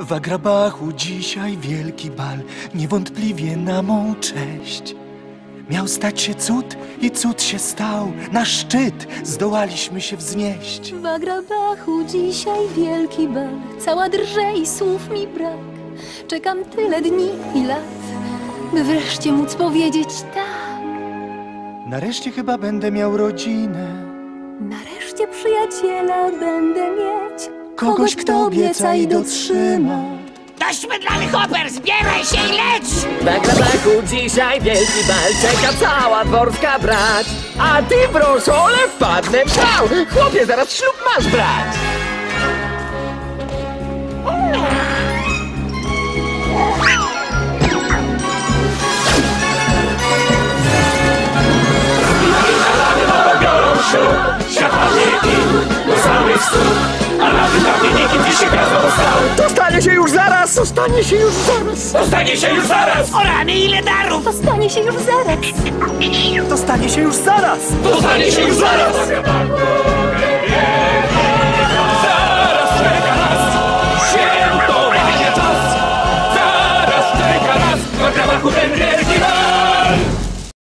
W Agrabachu dzisiaj wielki bal, niewątpliwie na mą cześć. Miał stać się cud i cud się stał, na szczyt zdołaliśmy się wznieść. W Agrabachu dzisiaj wielki bal, cała drże i słów mi brak. Czekam tyle dni i lat, by wreszcie móc powiedzieć tak. Nareszcie chyba będę miał rodzinę, Nareszcie przyjaciela będę mieć. Kogoś kto obieca i dotrzyma. Dość mydlany Hopper, zbieraj się i leć! W Agrabachu dzisiaj wielki bal Czeka cała dworska brać A ty broszole wpadnę w szał Chłopie, zaraz ślub masz brać stanie się już zaraz To stanie się już zaraz Stanie się już zaraz! O rany, ile darów! To stanie się już zaraz. To stanie się już zaraz! To stanie się już zaraz!